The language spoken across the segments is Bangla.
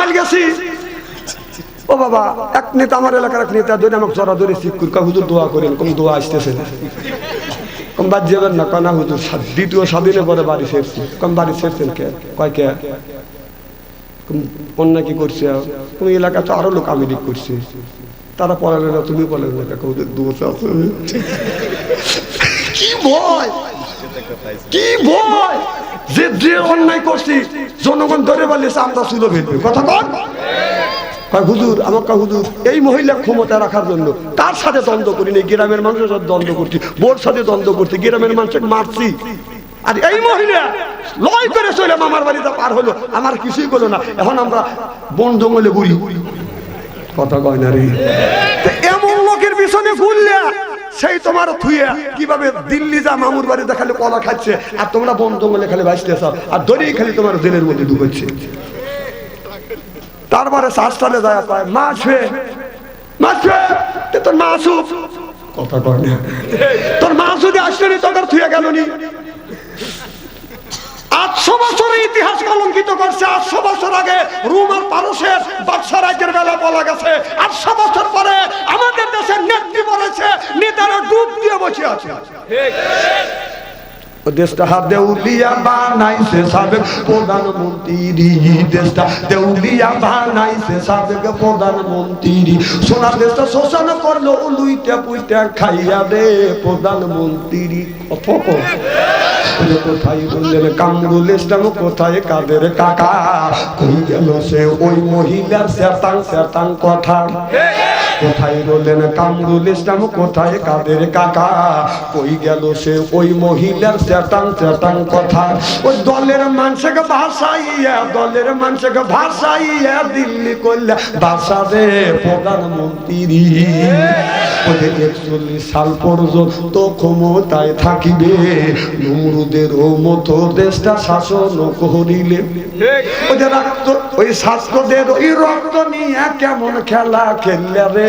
টাঙ্গাইল গেছি। ও বাবা, এক নেতা আমার এলাকার এক নেতা ধরে আমাকে জরা ধরে শিক্ষুর কা হুজুর দোয়া করেন কোন দোয়া আসতেছে না। হুজুর দ্বিতীয় বাড়ি বাড়ি কে? কয় কে? কি করছে? এলাকা তো আরও লোক তারা তুমি কি যে যে অন্যায় করছি, জনগণ ধরে বলেছে আমরা সুলো ফেলবে কথা কন হুজুর আমার কয়, হুজুর, এই মহিলা ক্ষমতা রাখার জন্য তার সাথে দ্বন্দ্ব করি নি? গ্রামের মানুষের সাথে দ্বন্দ্ব করছি, বোর সাথে দ্বন্দ্ব করছি, গ্রামের মানুষকে মারছি। আর এই মহিলা লয় করে চলে মামার বাড়িতে পার হলো, আমার কিছুই করল না। এখন আমরা বন জঙ্গলে ঘুরি। কথা কয় না রে? এমন লোকের পিছনে ঘুরলে সেই তোমার থুয়ে কীভাবে দিল্লি যা মামুর বাড়ি দেখালে কলা খাচ্ছে, আর তোমরা বন জঙ্গলে খালি বাঁচতেছ আর দড়িয়ে খালি তোমার জেলের মধ্যে ঢুকেছে। তারপরে শ্বাসটালে যায় পায় মা ছুঁয়ে মা ছুঁয়ে তোর মা আসুক? কথা কয় না। তোর মা যদি আসলে তোর থুয়ে গেল নি। আটশো বছরের ইতিহাস কলঙ্কিত করছে, আটশো বছর আগে রুম আর পারসের বাদশা রাজ্যের বেলা বলা গেছে। আটশো বছর পরে আমাদের দেশের নেত্রী বলেছে, নেতারা ডুব দিয়ে বসে আছে। দেশটা প্রধানমন্ত্রী। দেশটা প্রধানমন্ত্রী। দেশটা শোষণ খাইয়া দে প্রধানমন্ত্রী। কোথায় বললেন, কামরুল ইসলাম কোথায়? কাদের কাকা? কই গেল সে? ওই মহিলার সেতাং সেতাং কথা। কোথায় বললেন কামরুল ইসলাম? কোথায় কাদের কাকা? কই গেল সে ওই মহিলার সেতাং সেতাং কথা? ওই দলের মানুষকে ভাষাইয়া দলের মানুষকে ভাষাইয়া দিল্লি করলে ভাষা রে প্রধানমন্ত্রী। ওদের একচল্লিশ সাল পর্যন্ত ক্ষমতায় থাকিবে। নমরুদের ও মতো দেশটা শাসন করিলে। ওদের রক্ত ওই শাসকদের ওই রক্ত নিয়ে কেমন খেলা খেললে রে?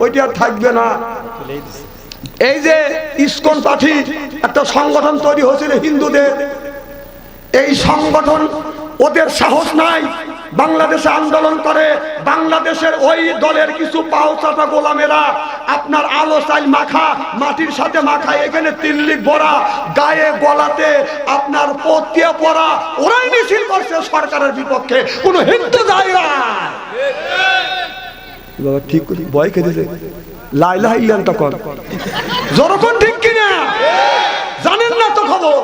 ওইটা থাকবে না। এই যে ইস্কন পাঠি একটা সংগঠন তৈরি হয়েছিল হিন্দুদের। এই সংগঠন ওদের সাহস নাই। বাংলাদেশে আন্দোলন করে। বাংলাদেশের ওই দলের কিছু পাওচাটা গোলামেরা আপনার আলো চাই মাখা, মাটির সাথে মাখা, এখানে তিল্লিক ভরা গায়ে গলাতে আপনার পতিয়ে পড়া, ওরাই মিছিল করছে সরকারের বিপক্ষে। কোন হিন্দু যায় না। বাবা ঠিক ভয় খেতেছে লাইলা ইল্লান তখন। যখন ঠিক কিনা? জানেন না তো খবর?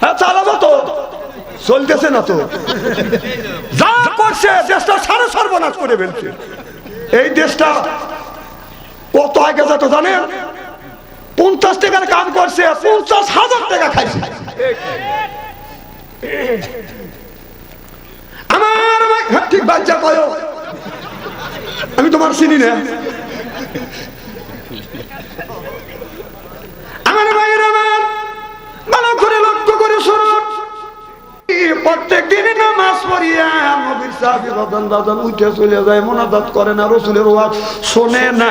হ্যাঁ চালাবো তো। চলতেছে না তো। যা করছে দেশটা সারা সর্বনাশ করে ফেলছে। এই দেশটা কত আগে যেত জানেন? পঞ্চাশ টাকার কাম করছে পঞ্চাশ হাজার টাকা খাইছে। আমার হ্যাঁ, ঠিক বাচ্চা কয় আমি তোমার চিনি না। আমার ভাইয়ের আমার ভালো করে লক্ষ্য করে প্রত্যেক দিন চলে যায়, মোনাজাত করে না, রসুলের শোনে না।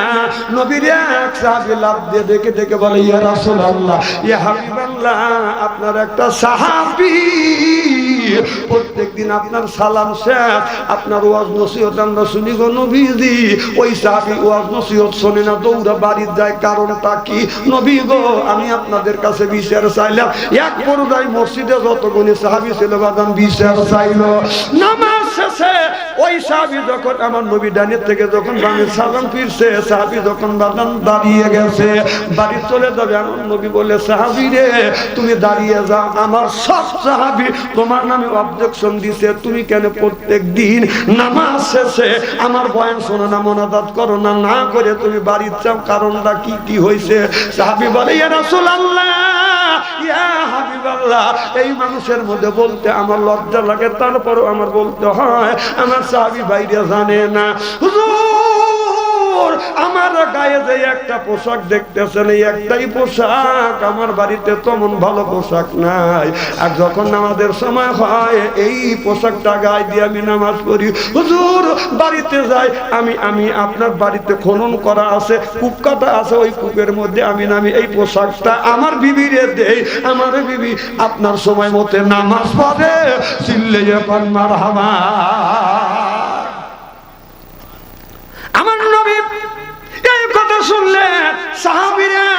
এক দিয়ে দেখে দেখে বলে আপনার একটা সাহাবি প্রত্যেক দিন আপনার সালাম শেষ, আপনার ওয়াজ নসিহত আমরা শুনি গো নবীজি। ওই সাহাবি ওয়াজ নসিহত শোনে না, দৌড়া বাড়ির যায়, কারণটা কি? নবী গো, আমি আপনাদের কাছে বিচার চাইলাম। এক পর্যায়ে মসজিদে যতগুলি সাহাবি ছিল বাদাম, বিচার চাইলো। নামাজ শেষে ওই সাহাবি যখন আমার নবী ডানের থেকে যখন বামের সালাম ফিরছে, সাহাবি যখন বাদাম দাঁড়িয়ে গেছে, বাড়ি চলে যাবে, আমার নবী বলে, সাহাবি রে, তুমি দাঁড়িয়ে যাও, আমার সব সাহাবি তোমার নামে অবজেকশন দিছে, তুমি কেন প্রত্যেক দিন নামাজ শেষে আমার বয়ান শোনো না, মোনাজাত করো না না করে তুমি বাড়ির চাও কারণটা কি কি হয়েছে? সাহাবি বলে, ইয়া রাসূলুল্লাহ এই মানুষের মধ্যে বলতে আমার লজ্জা লাগে, তারপরও আমার বলতে হয়, আমার সাহাবি বাইরে জানে না। হুজুর! আমার গায়ে যে একটা পোশাক দেখতেছেন, এই একটাই পোশাক। আমার বাড়িতে তেমন ভালো পোশাক নাই। আর যখন আমাদের সময় হয়, এই পোশাকটা গায়ে দিয়ে আমি নামাজ পড়ি। হুজুর, বাড়িতে যাই, আমি আমি আপনার বাড়িতে খনন করা আছে, কূপ কাটা আছে, ওই কূপের মধ্যে আমি নামি এই পোশাকটা আমার বিবিরে দেই। আমার বিবি আপনার সময় মতে নামাজ পড়ে। চিল্লে পান মার হামা আমার নবী এই কথা শুনলে সাহাবিরা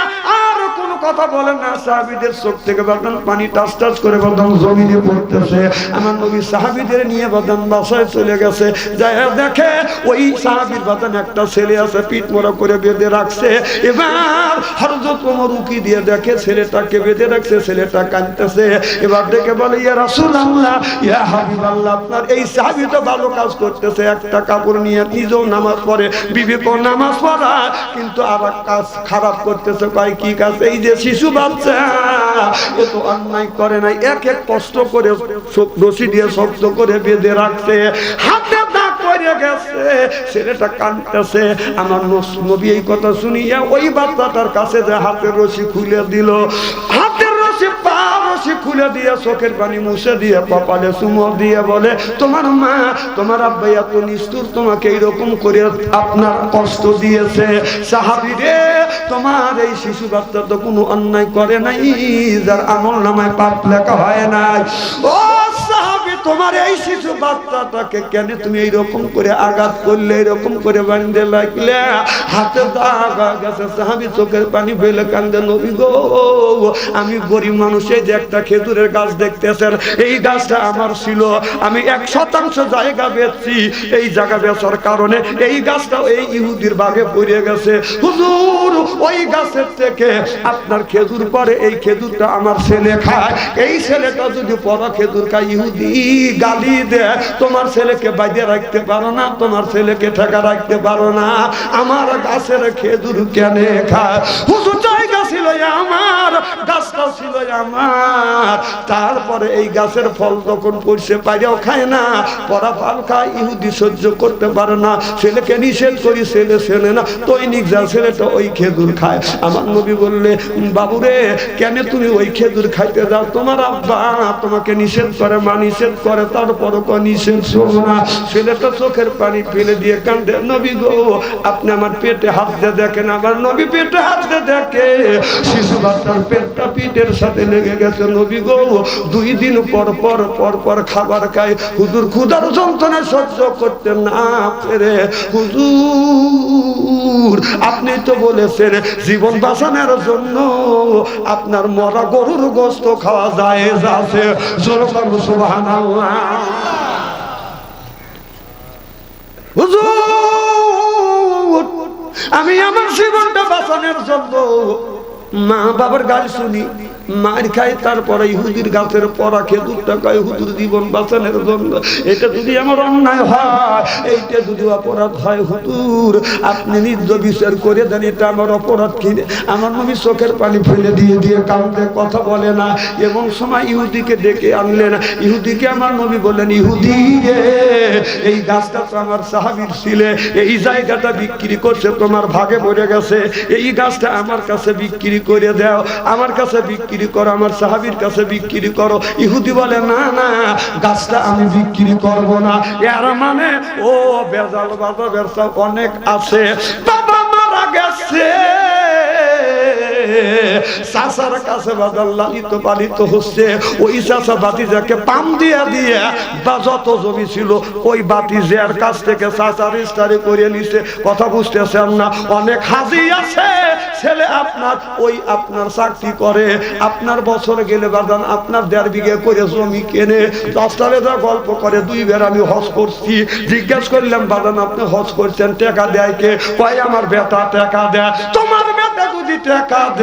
কথা বলে না, সাহাবিদের চোখ থেকে বাদান পানি টাচ টাচ করে বাদান জমিনে পড়তেছে। আমার নবী সাহাবিদের নিয়ে বাদান বাসায় চলে গেছে। যাই দেখে ওই সাহাবির বাদান একটা ছেলে আছে, পিঠ মোড়া করে বেঁধে রাখছে। এবার হরজত কোমর উকি দিয়ে দেখে ছেলেটাকে বেঁধে রাখছে, ছেলেটা কাঁদতেছে। এবার দেখে বলে, ইয়া রাসূল আল্লাহ ইয়া হাবিব আল্লাহ আপনার এই সাহাবি তো ভালো কাজ করতেছে। একটা কাপড় নিয়ে নিজেও নামাজ পড়ে বিবেক নামাজ পড়া কিন্তু এক কাজ খারাপ করতেছে। কয়, কি কাজ? এই যে শিশু বাচ্চা। এ তো অন্যায় করে নাই এক এক কষ্ট করে রশি দিয়ে শক্ত করে বেঁধে রাখছে। হাতে খুলে দিয়ে পানি দিয়ে দিয়ে বলে, তোমার মা, তোমার আব্বা এত নিষ্ঠুর, তোমাকে এইরকম করে আপনার কষ্ট দিয়েছে। সাহাবি রে তোমার এই শিশু বাচ্চা তো কোনো অন্যায় করে নাই, যার আমল নামায় পাপ লেখা হয় নাই। ও তোমার এই শিশু বাচ্চাটাকে কেন তুমি এইরকম করে আঘাত করলে এরকম করে বান্ধে লাগলে? হাতে দাগ সাহাবি চোখের পানি ফেলে কান্দে, নবী গো, আমি গরিব মানুষের যে একটা খেজুরের গাছ দেখতেছেন, এই গাছটা আমার ছিল, আমি এক শতাংশ জায়গা বেচছি, এই জায়গা বেচার কারণে এই গাছটা এই ইহুদির বাগে পড়ে গেছে। হুজুর, ওই গাছের থেকে আপনার খেজুর পরে, এই খেজুরটা আমার ছেলে খায়, এই ছেলেটা যদি পরা খেজুর খায় ইহুদি। গালি দে। তোমার ছেলেকে বাইরে রাখতে পারো না, তোমার ছেলেকে ঠেকা রাখতে পারো না। আমার গাছের খেজুর কেনে খায় হুজুর জায়গা আমার গাছটা ছিল আমার। তারপরে এই গাছের ফল যখন পড়ছে পাইরেও খায় না। পরা ফল খায়, ইহুদি সহ্য করতে পারে না। ছেলেকে নিষেধ করি, ছেলে ছেলে না। দৈনিক যা ছেলেটা ওই খেজুর খায়। আমার নবী বললে, বাবুরে, কেন তুমি ওই খেজুর খাইতে যাও? তোমার আব্বা তোমাকে নিষেধ করে, মা নিষেধ করে, তারপরও কো নিষেধ শোনো না। ছেলেটা চোখের পানি ফেলে দিয়ে কান্দে নবী গো, আপনি আমার পেটে হাত দিয়ে দেখেন, আমার নবী পেটে হাত দিয়ে দেখে। শিশু বাচ্চার পেটটা পিঠের সাথে লেগে গেছে নবী গো। দুই দিন পর পর পর পর খাবার খায়। হুজুর ক্ষুধার যন্ত্রণা সহ্য করতে না পেরে। হুজুর, আপনি তো বলেছেন জীবন বাঁচানোর জন্য আপনার মরা গরুর গোস্ত খাওয়া যায় আছে। আমি আমার জীবনটা বাঁচানোর জন্য মা বাবার গাল শুনি মার খাই তারপরে ইহুদির গাছের পরা খেতুরটা কয় হুজুর জীবন বাঁচানোর জন্য। এটা যদি আমার অন্যায় হয়, এইটা যদি অপরাধ হয় হুজুর, আপনি নিজ বিচার করে দেন, এটা আমার অপরাধ কিনে। আমার নবী চোখের পানি ফেলে দিয়ে দিয়ে কাউকে কথা বলে না এমন সময় ইহুদিকে ডেকে আনলেন ইহুদিকে আমার নবী বললেন, ইহুদি এই গাছটা তো আমার সাহাবির ছিলে, এই জায়গাটা বিক্রি করছে, তোমার ভাগে পড়ে গেছে, এই গাছটা আমার কাছে বিক্রি করে দাও, আমার কাছে বিক্রি করো, আমার সাহাবির কাছে বিক্রি করো। ইহুদি বলে, না না, গাছটা আমি বিক্রি করব না। এর মানে ও বেজাল বাজা ব্যবসা অনেক আছে। বাবা মারা গেছে। চাষার কাছে বাজার লালিত পালিত হচ্ছে, ওই পাম দিয়া বা যত জমি ছিল, ওই কাছ থেকে করে নিছে। কথা বুঝতেছেন না? অনেক হাজি আছে, ছেলে আপনার, ওই আপনার চাকরি করে, আপনার বছর গেলে বাদান আপনার দেড় বিঘে করে জমি কেনে। দশটালে যা গল্প করে, দুই বের আমি হজ করছি। জিজ্ঞেস করলাম বাদান আপনি হজ করছেন, টাকা দেয় কে? কয়, আমার বেটা টাকা দেয়। তোমার বেটা যদি টাকা দেয়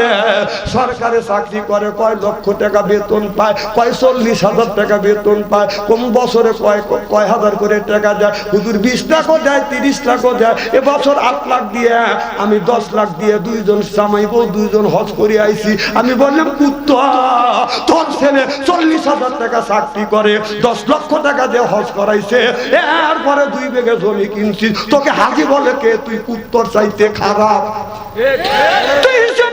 সরকারে চাকরি করে কয় লক্ষ টাকা বেতন পায় কয় চল্লিশ হাজার টাকা বেতন পায় কোন বছরে কয় কয় হাজার করে টাকা দেয়। হুজুর বিশ টাকা দেয় তিরিশ টাকা দেয়। এবছর আট লাখ দিয়ে আমি দশ লাখ দিয়ে দুইজন জামাইব দুইজন হজ করে আইছি। আমি বললাম কুত্তা তোর ছেলে চল্লিশ হাজার টাকা চাকরি করে দশ লক্ষ টাকা দিয়ে হজ করাইছে এরপরে দুই বেগে জমি কিনছিস। তোকে হাজি বলে কে? তুই কুত্তর চাইতে খারাপ। তুই হিসেব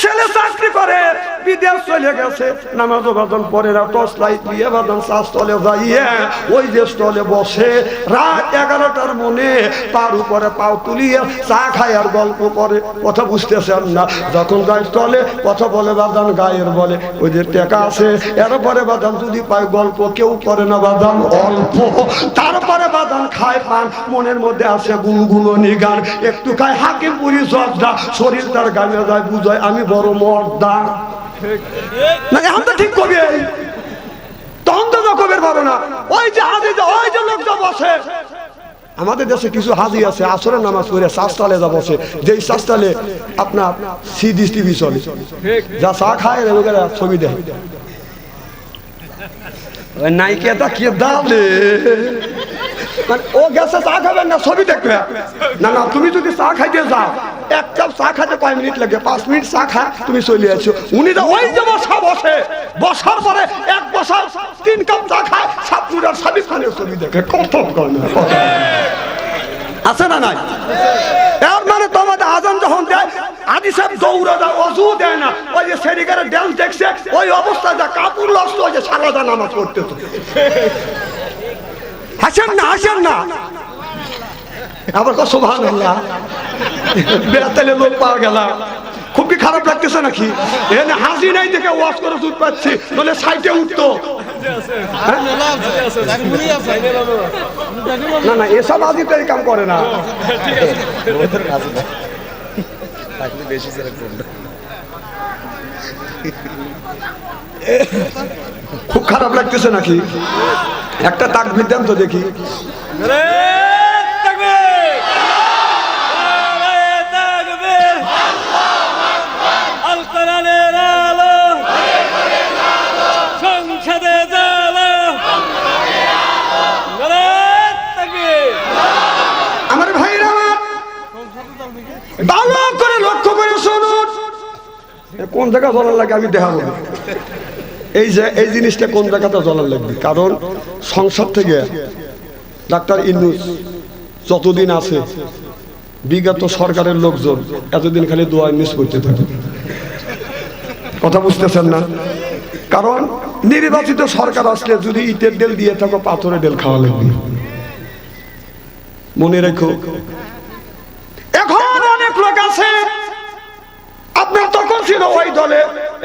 ছেলে চাকরি করে, বিদেশ চলে গেছে, নামাজ বাদন পরে বাদন চাষ যাইয়ে ওই যে স্টলে বসে, রাত এগারোটার মনে পার উপরে পাও তুলিয়ে চা খায় আর গল্প করে, কথা বুঝতেছেন না। যখন যায় স্টলে কথা বলে বাদান গায়ের বলে, ওই যে টেকা আছে, এরপরে বাদাম যদি পায়, গল্প কেউ করে না বাদাম অল্প। তারপরে বাদাম খায় পান, মনের মধ্যে আছে গুনগুনি গান, একটু খায় হাকিম পুরি জর্দা, শরীর তার গানে যায়, বুঝায়, আমি বড় মর্দা। না এখন তো ঠিক কবি তখন তো কবির পারো না। ওই যে হাজি ওই যে লোকটা বসে। আমাদের দেশে কিছু হাজি আছে, আসরের নামাজ পড়ে শাস্তালে যা বসে। যেই শাস্তালে আপনার সিডি টিভি চলে। যা চা খায় লোকেরা ছবি দেয় ওই নাইকেটা কি দাবলে মানে ও গেছে চা খাবেন না, ছবি দেখবে। না না, তুমি যদি চা খাইতে যাও, এক কাপ চা খাইতে কয় মিনিট লাগে? পাঁচ মিনিট চা খা, তুমি চলে আছো উনি তো ওই যে বসা বসে, বসার পরে এক বসা তিন কাপ চা খায় সাপুর আর সাবির খানের ছবি দেখে। কত আছে না নাই? এর মানে তোমাদের আজান যখন দেয়, আদি সাহেব দৌড়া দেয় অজু দেয় না। ওই যে সেরিকারের ড্যান্স দেখছে, ওই অবস্থায় যা কাপড় লস্ত, ওই যে সারাদা নামাজ পড়তে তো হাসেন না হাসেন না আবার কত ভালো বেড়াতালে লোক পাওয়া গেল। খুব কি খারাপ লাগতেছে নাকি? এখানে হাসি নাই দেখে ওয়াশ করে দুধ পাচ্ছি বলে সাইটে উঠতো। না না, এসব আদি তো কাম করে না। খুব খারাপ লাগতেছে নাকি? একটা তাক বিদ্যান্ত দেখি। সংসদে জ্বালা আমার ভাইরা করে লক্ষ্য কোন জায়গা জ্বলার লাগে আমি দেখাবো। এই যে, এই জিনিসটা কোন জায়গাতে জ্বলার লাগবে? কারণ সংসদ থেকে ডাক্তার ইনুস যতদিন আছে, বিগত সরকারের লোকজন এতদিন খালি দোয়া মিস করতে থাকে। কথা বুঝতেছেন না? কারণ নির্বাচিত সরকার আসলে যদি ইটের ডেল দিয়ে থাকো, পাথরের ডেল খাওয়া লাগবে। মনে রেখো ছিল ওই দলে?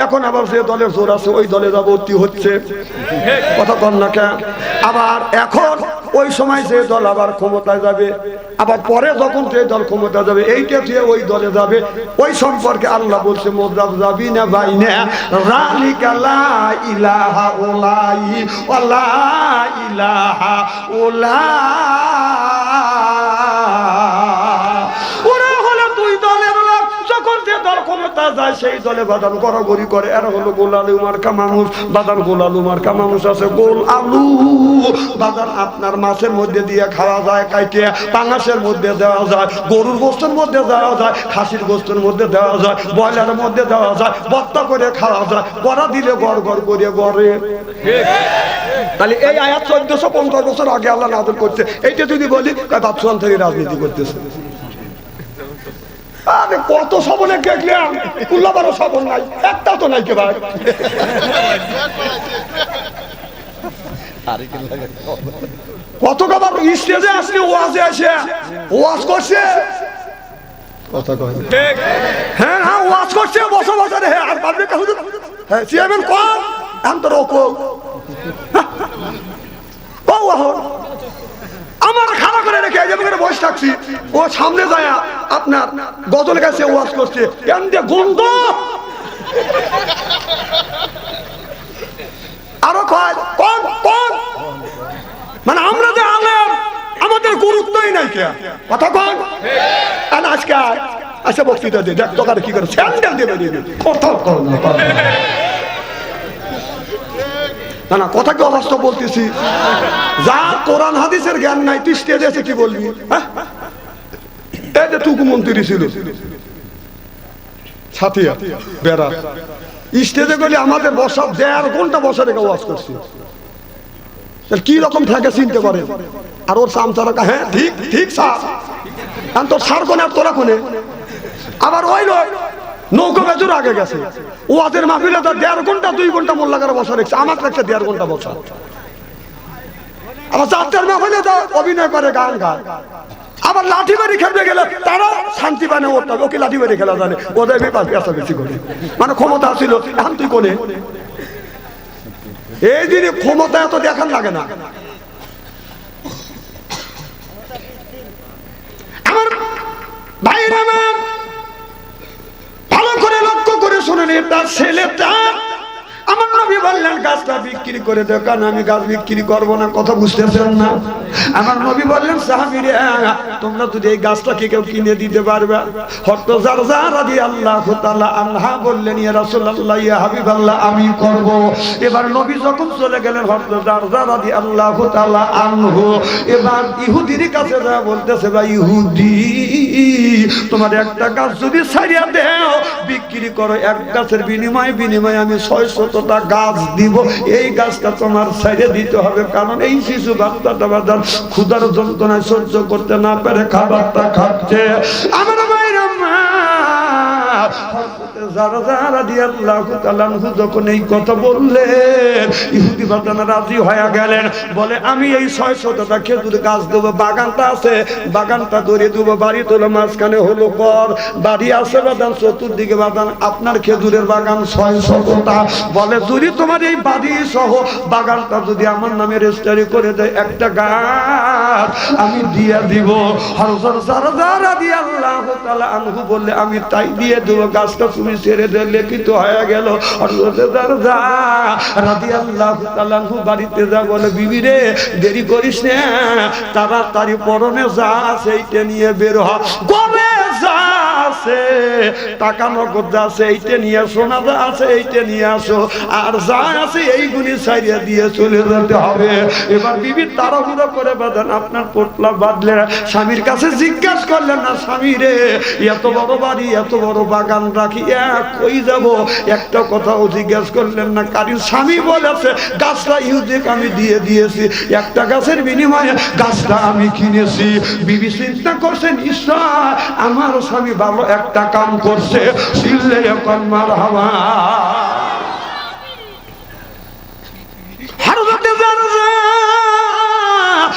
এখন আবার যে দলের জোর আছে, ওই দলে যাবর্তি হচ্ছে। কথা কন না কেন? আবার এখন ওই সময় যে দল আবার ক্ষমতায় যাবে, আবার পরে যখন যে দল ক্ষমতা যাবে, এইটা দিয়ে ওই দলে যাবে, ওই সম্পর্কে আল্লাহ বলছে মোদ্দাব যাবি না ভাই না রানী কালা ইলাহা ওলাই ওলা ইলাহা ওলা যায়, সেই দলে বাদান গড়াগড়ি করে। এরা হলো গোল বাদান গোল আছে, গোল আলু। বাদান আপনার মাছের মধ্যে দিয়ে খাওয়া যায় পাঙাশের মধ্যে দেওয়া যায়, গরুর গোস্তের মধ্যে দেওয়া যায়, খাসির গোস্তের মধ্যে দেওয়া যায়, ব্রয়লারের মধ্যে দেওয়া যায় বত্তা করে খাওয়া যায়, গড়া দিলে গড় গড় করে গড়ে। তাহলে এই আয়াত চোদ্দশো পঞ্চাশ বছর আগে আল্লাহ নাদর করছে। এইটা যদি বলি রাজনীতি করতেছে। আরে কত সবনে দেখলাম কুল্লা বারো সবন নাই একটা তো নাই কে ভাই। কত কবার স্টেজে আসলে ওয়াজে আসে ওয়াজ করছে। কথা হ্যাঁ হ্যাঁ ওয়াজ করছে হ্যাঁ আর হ্যাঁ চেয়ারম্যান এখন তো রোকো। ও আহর করে রেখে আমি এখানে বসে থাকছি ও সামনে যায় আপনার গজল গাছে ওয়াজ করছে কেন দিয়ে গন্ধ? আরও কয় কোন কোন মানে আমরা যে আলেম আমাদের গুরুত্বই নাই কে? কথা কোন। আর আজকে আসে বক্তৃতা দিয়ে দেখ তোকার কি করে স্যান্ডেল দেবে দেবে কথা কর না, কর না। না না কথা কি অবাস্তব বলতেছি? যা কোরআন, হাদিসের জ্ঞান নাই, তুই স্টেজে এসে কি বলবি? হ্যাঁ? এই যে টুকু মন্ত্রী ছিল। সাথিয়া বেড়া। স্টেজে গেলে আমাদের বসা, দেড় ঘণ্টা বসা রেখে ওয়াজ করছি। কি রকম থাকে চিনতে পারে? আর ওর সামসারা হ্যাঁ ঠিক ঠিক এখন তোর সার কোনে আর তোরা কোনে আবার ওই নয় নৌকো বেজুর আগে গেছে। ওয়াজের মাহফিলে তো দেড় ঘণ্টা, দুই ঘণ্টা মোল্লা করে বসা রেখেছে। আমার কাছে দেড় ঘণ্টা বসা। আবার চারটার মাহফিলে তো অভিনয় করে গান গায়। আবার লাঠি বাড়ি খেলতে গেলে তারা শান্তি পায় ওটা ওকে লাঠি বাড়ি খেলা জানে। ওদের পেঁচা বেশি করে। মানে ক্ষমতা ছিল, এখন তুই কোনে? এই দিনে ক্ষমতা এত দেখান লাগে না। আমার ভাইরা আমার করে শুনেন এটা ছেলেটা। আমার নবী বললেন, গাছটা বিক্রি করে দেও কারণ আমি গাছ বিক্রি করব না? কথা বুঝতেছেন না? আমার নবী বললেন সাহাবিরে তোমরা যদি এই গাছটাকে কেউ কিনে দিতে পারবে? হয়তো যার দিয়ে আল্লাহ তাআলা আনহা বললেন, ইয়া রাসূলুল্লাহ, ইয়া হাবিবাল্লাহ, আমি করব। এবার নবী যখন চলে গেলেন হয়তো যার দিয়ে আল্লাহ তাআলা আনহু, এবার ইহুদির কাছে বলতেছে, ভাই ইহুদি, তোমার একটা গাছ যদি ছাড়িয়া দেও বিক্রি করো, এক গাছের বিনিময়ে বিনিময়ে আমি ছয় শতটা গাছ দিব। এই গাছটা তোমার সাইডে দিতে হবে, কারণ এই শিশু বাচ্চাটা বাজার ক্ষুধার যন্ত্রণায় সহ্য করতে না পারে, খাবারটা খাচ্ছে। আমার বাইরে মা যখন এই কথা রাজি হয়ে গেলেন। বলে, আমি এই শতটা গাছ দেবো, বাগানটা আছে। বাগানটা ধরে দেবো, বাড়ি তোলো মাঝখানে হলো কর বাড়ি আছে চতুর্দিকে আপনার খেজুরের বাগান ছয় শতটা বলে, যদি তোমার এই বাড়ি সহ বাগানটা যদি আমার নামে রেজিস্ট্রি করে দেয় একটা গাছ, আমি দিয়ে দিব। হরসর যারা দিয়ে আল্লাহ বললে, আমি তাই দিয়ে দেবো, গাছটা তুমি ছেড়ে দে, লিখিত হয়ে গেল। রাধি আল্লাহ বাড়িতে যা বলে, বিবি রে, দেরি করিস না, তাড়াতাড়ি পরনে যা, সেইটা নিয়ে বের হবে যা? আছে টাকা নগদ আছে, এইটা নিয়ে সোনা যা আছে, এইটা নিয়ে আসো। আর যা আছে এইগুলি ছাড়িয়ে দিয়ে চলে যেতে হবে। এবার বিবি তাড়াহুড়ো করে বাঁধেন, আপনার পোটলা বাঁধলে স্বামীর কাছে জিজ্ঞাসা করলেন, না স্বামী রে, এত বড় বাড়ি, এত বড় বাগান রাখি, এক কই যাব? একটা কথাও জিজ্ঞাসা করলেন না, কারণ স্বামী বলেছে, গাছটা ইহুদিক আমি দিয়ে দিয়েছি, একটা গাছের বিনিময়ে গাছটা আমি কিনেছি। বিবি চিন্তা করছেন, ঈশ্বর, আমার স্বামী ভালো একটা কাম করছে শিললে এখন মার হাওয়া হরজতে জারজা রাদিয়াল্লাহু তাআলা আনহু বাগান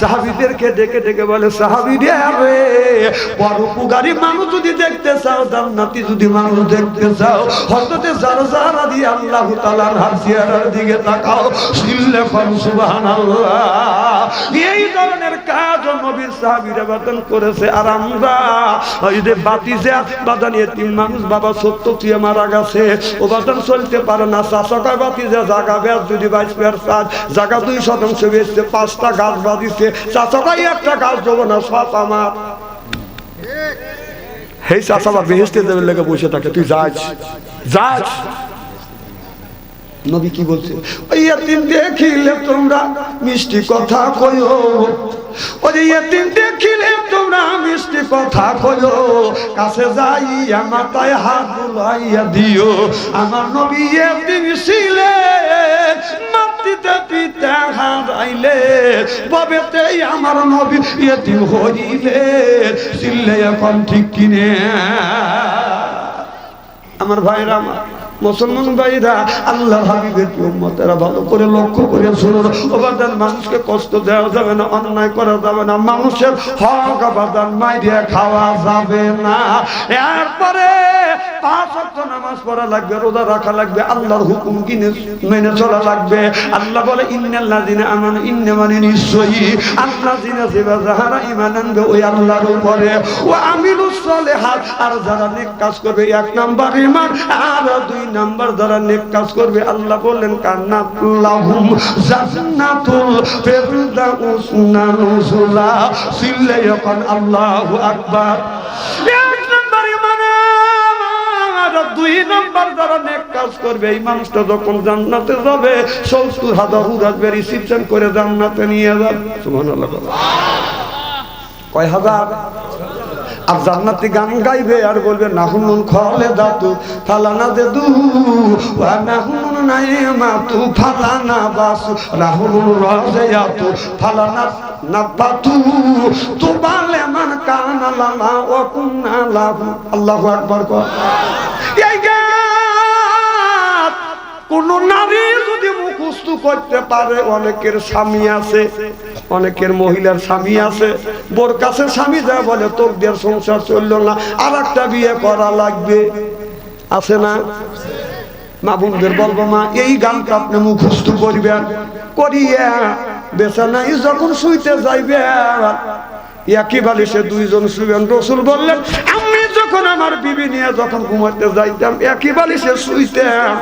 সাহাবিদেরকে ডেকে ডেকে বলে সাহাবিরে রে পরোপকারী মানুষ যদি দেখতে চাও, জান্নাতি যদি মানুষ দেখতে চাও, হযরতে জারজারা দিয়ে আল্লাহ তাআলার হাত চেহারার দিকে তাকাও সিল্লে ফর সুবহানাল্লাহ। এই ধরনের কাজ নবীর সাহাবীরা বাতন করেছে, আর আমরা ওই যে বাতি যে বাদান এতিম মানুষ বাবা সত্য তুই মারা গেছে, ও বাদান চলতে পারে না। চাষকায় বাতি যে জাগা বেশ যদি বাইশ সাজ জাগা দুই শতাংশ বেচছে পাঁচটা গাছ বাঁধিছে চাষকাই একটা গাছ দেবো না সব আমার হেই চাষাবা বেহেস্তে দেবের লেগে বসে থাকে, তুই যাস। যাস। নবী কি বলছে? ওই এতিম দেখিলে তোমরা মিষ্টি কথা কইও। ওই এতিম দেখিলে তোমরা মিষ্টি কথা কইও। কাছে যাইয়া মাথায় হাত বুলাইয়া দিও। আমার নবী এতিম মাটিতে পিতা হারাইলে ববেতে আমার নবী এতিম হইলে, চিল্লে এখন ঠিক কিনে। আমার ভাইরা আমার মুসলমান ভাইরা, আল্লাহ হাবিবের ভালো করে লক্ষ্য করে শুনুন। ওবাদান মানুষকে কষ্ট দেওয়া যাবে না, অন্যায় করা যাবে না। মানুষের হক আবাদান মাইরে খাওয়া যাবে না। এরপরে বলে মানে যাহারা ইমান ও কাজ আর দুই নাম্বার যারা নেক কাজ করবে, আল্লাহ বললেন কান্নাত লাহুম জান্নাতুল ফিরদাউস নানুজুলা সিল্লে যখন আল্লাহু আকবার। এক দুই নাম্বার যারা নেক কাজ করবে, এই মানুষটা যখন জান্নাতে যাবে, সত্তর হাজার হুরাজবে রিসিপশন করে জান্নাতে নিয়ে যাবে। সুবহানাল্লাহ কয় হাজার? আর জান্নাতি গান গাইবে আর বলবে, নাহুনুন খলে দাতু ফালানা দে দু, ওয়া নাহুনুন নাইমা তু, ফালানা বাসু, নাহুনুন রাজায়াতু ফালানা নাবাতু তু বালে মান কানা লানা ওয়া কুননা লাহু। আল্লাহু আকবার কর। এই গান কোন নারী যদি করতে পারে, অনেকের স্বামী আছে, অনেকের মহিলার স্বামী আছে, বোর কাছে স্বামী যা বলে, তোর দিয়ে সংসার চলল না আর একটা বিয়ে করা লাগবে। আছে না? মা বোনদের বলব, মা, এই গানটা আপনি মুখস্থ করবেন। করিয়া বেচানাই যখন শুইতে যাইবে একই বালিশে দুইজন শুবেন রসুল বললেন, আমি যখন আমার বিবি নিয়ে যখন ঘুমাতে যাইতাম একই বালিশে শুইতাম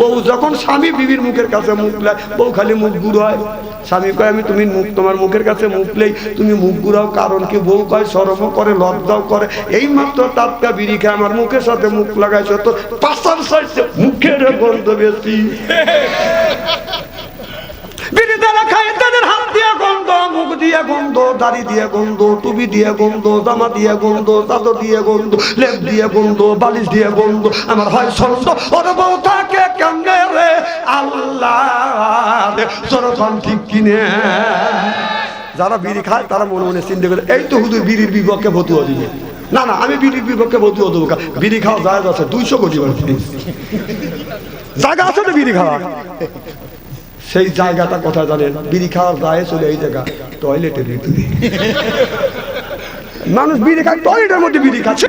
বউ যখন স্বামী বিবির মুখের কাছে মুখলায় বউ খালি মুখ ঘুরায়। স্বামী কয়, আমি তুমি মুখ, তোমার মুখের কাছে মুখলেই তুমি মুখ ঘুরাও, কারণ কি বউ কয় সরম করে, লজ্জাও করে। এই মাত্র টাটকা বিড়ি খেয়ে আমার মুখের সাথে মুখ লাগাইছে তো পাশার সাইডে মুখের গন্ধ বেশি বিড়ি তারা খায় তাদের হাত দিয়ে গন্ধ মুখ দিয়ে গন্ধ, দাড়ি দিয়ে গন্ধ, টুপি দিয়ে গন্ধ, জামা দিয়ে গন্ধ, চাদর দিয়ে গন্ধ, লেপ দিয়ে গন্ধ, বালিশ দিয়ে গন্ধ। আমার হয় ছন্দ ওর বউ থাকে রে? আল্লাহ ঠিক কিনে। যারা বিড়ি খায়, তারা মনে মনে চিন্তা করে, এই তো হুদুর বিড়ির বিপক্ষে ভতুয়া দিবে। না না, আমি বিড়ির বিপক্ষে ভতুয়া দেবো বিড়ি খাওয়া যায় আছে, দুইশো কোটি জায়গা আছে তো বিড়ি খাওয়া সেই জায়গাটা কথা জানেন, বিড়ি খাওয়ার দায়ে চলে এই জায়গা টয়লেটের ভিতরে মানুষ বিড়ি খায় টয়লেটের মধ্যে বিড়ি খাচ্ছে